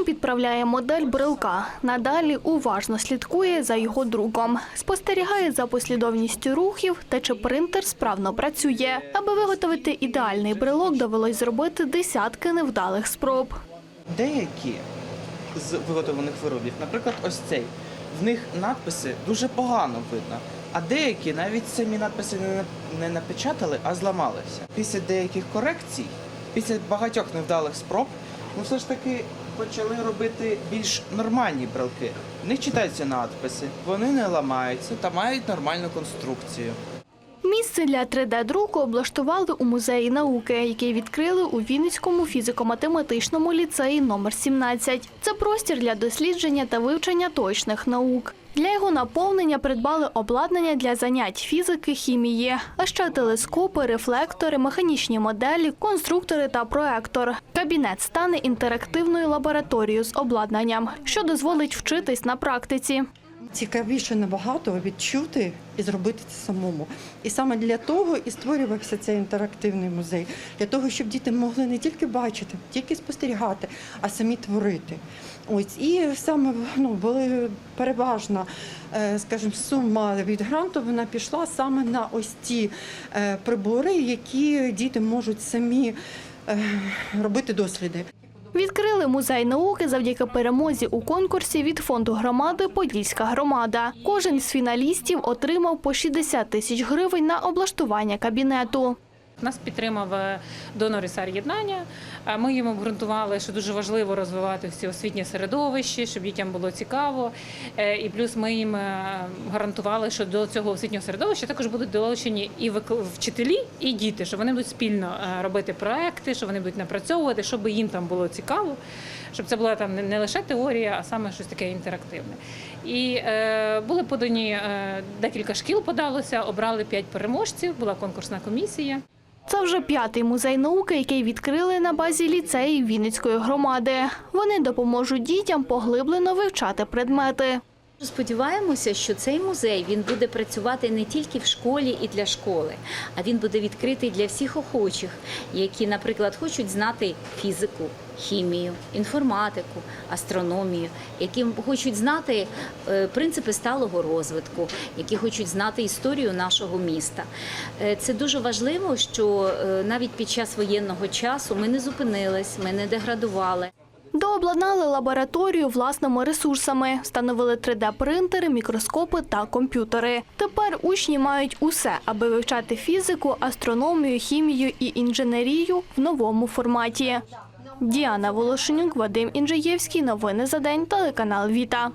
Вадим підправляє модель брелка. Надалі уважно слідкує за його друком, спостерігає за послідовністю рухів та чи принтер справно працює. Аби виготовити ідеальний брелок, довелось зробити десятки невдалих спроб. Деякі з виготовлених виробів, наприклад, ось цей, в них надписи дуже погано видно. А деякі навіть самі надписи не напечатали, а зламалися. Після деяких корекцій, після багатьох невдалих спроб, ми все ж таки почали робити більш нормальні брелки. В них читаються надписи, вони не ламаються та мають нормальну конструкцію. Місце для 3D-друку облаштували у музеї науки, який відкрили у Вінницькому фізико-математичному ліцеї номер 17. Це простір для дослідження та вивчення точних наук. Для його наповнення придбали обладнання для занять фізики, хімії, а ще телескопи, рефлектори, механічні моделі, конструктори та проектор. Кабінет стане інтерактивною лабораторією з обладнанням, що дозволить вчитись на практиці. Цікавіше набагато відчути і зробити це самому. І саме для того і створювався цей інтерактивний музей, для того, щоб діти могли не тільки бачити, тільки спостерігати, а самі творити. Ось і саме ну були переважна, е, скажімо, сума від гранту. Вона пішла саме на ось ті е, прибори, які діти можуть самі е, робити досліди. Відкрили музей науки завдяки перемозі у конкурсі від фонду громади Подільська громада. Кожен з фіналістів отримав по 60 тисяч гривень на облаштування кабінету. Нас підтримав е, донор єднання. Ми їм обґрунтували, що дуже важливо розвивати всі освітнє середовище, щоб дітям було цікаво. Е, І плюс ми їм е, гарантували, що до цього освітнього середовища також будуть долучені і вчителі, і діти, що вони будуть спільно робити проекти, що вони будуть напрацьовувати, щоб їм там було цікаво, щоб це була там не лише теорія, а саме щось таке інтерактивне. І е, були подані е, декілька шкіл, подалося, обрали п'ять переможців, була конкурсна комісія. Це вже п'ятий музей науки, який відкрили на базі ліцеїв Вінницької громади. Вони допоможуть дітям поглиблено вивчати предмети. Сподіваємося, що цей музей він буде працювати не тільки в школі і для школи, а він буде відкритий для всіх охочих, які, наприклад, хочуть знати фізику, хімію, інформатику, астрономію, які хочуть знати е, принципи сталого розвитку, які хочуть знати історію нашого міста. Е, Це дуже важливо, що е, навіть під час воєнного часу ми не зупинились, ми не деградували. Дообладнали лабораторію власними ресурсами, встановили 3D-принтери, мікроскопи та комп'ютери. Тепер учні мають усе, аби вивчати фізику, астрономію, хімію і інженерію в новому форматі. Діана Волошенюк, Вадим Інжиєвський. Новини за день. Телеканал Віта.